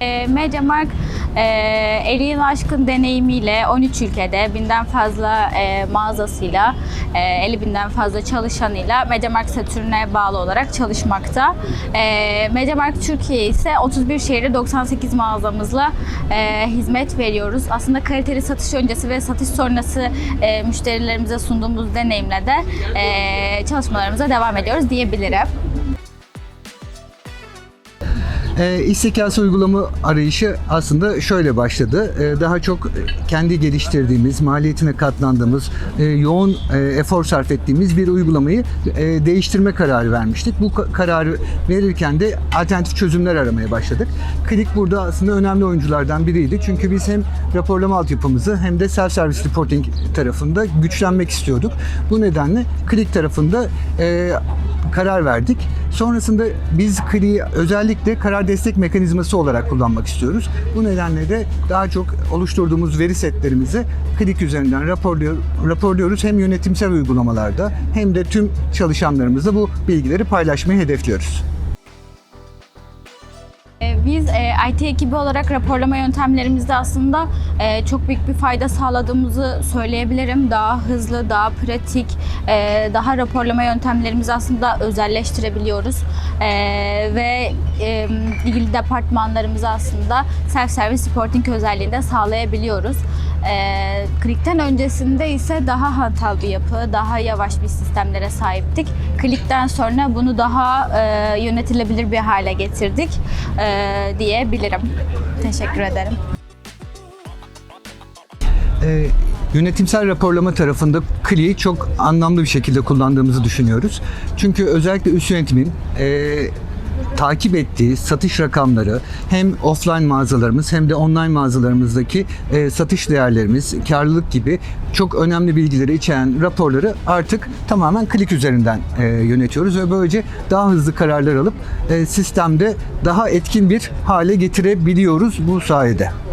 E, Mediamarkt e, Eriğin Aşkın deneyimiyle 13 ülkede binden fazla e, mağazasıyla, e, 50 binden fazla çalışanıyla Mediamarkt Satürn'e bağlı olarak çalışmakta. E, Mediamarkt Türkiye ise 31 şehirde 98 mağazamızla e, hizmet veriyoruz. Aslında kaliteli satış öncesi ve satış sonrası e, müşterilerimize sunduğumuz deneyimle de e, çalışmalarımıza devam ediyoruz diyebilirim. E, iş uygulama arayışı aslında şöyle başladı. E, daha çok kendi geliştirdiğimiz, maliyetine katlandığımız, e, yoğun e, efor sarf ettiğimiz bir uygulamayı e, değiştirme kararı vermiştik. Bu ka- kararı verirken de alternatif çözümler aramaya başladık. Klik burada aslında önemli oyunculardan biriydi. Çünkü biz hem raporlama altyapımızı hem de self-service reporting tarafında güçlenmek istiyorduk. Bu nedenle Klik tarafında e, karar verdik. Sonrasında biz Kli'yi özellikle karar destek mekanizması olarak kullanmak istiyoruz. Bu nedenle de daha çok oluşturduğumuz veri setlerimizi Klik üzerinden raporluyor, raporluyoruz. Hem yönetimsel uygulamalarda hem de tüm çalışanlarımızla bu bilgileri paylaşmayı hedefliyoruz. Biz e, IT ekibi olarak raporlama yöntemlerimizde aslında e, çok büyük bir fayda sağladığımızı söyleyebilirim. Daha hızlı, daha pratik, e, daha raporlama yöntemlerimizi aslında özelleştirebiliyoruz. E, Ve e, ilgili departmanlarımıza aslında self-service reporting özelliğinde sağlayabiliyoruz. E, Klikten öncesinde ise daha hantal bir yapı, daha yavaş bir sistemlere sahiptik. Klikten sonra bunu daha e, yönetilebilir bir hale getirdik e, diyebilirim. Teşekkür ederim. e, yönetimsel raporlama tarafında Kli'yi çok anlamlı bir şekilde kullandığımızı düşünüyoruz. Çünkü özellikle üst yönetimin e, takip ettiği satış rakamları hem offline mağazalarımız hem de online mağazalarımızdaki e, satış değerlerimiz, karlılık gibi çok önemli bilgileri içeren raporları artık tamamen klik üzerinden e, yönetiyoruz ve böylece daha hızlı kararlar alıp e, sistemde daha etkin bir hale getirebiliyoruz bu sayede.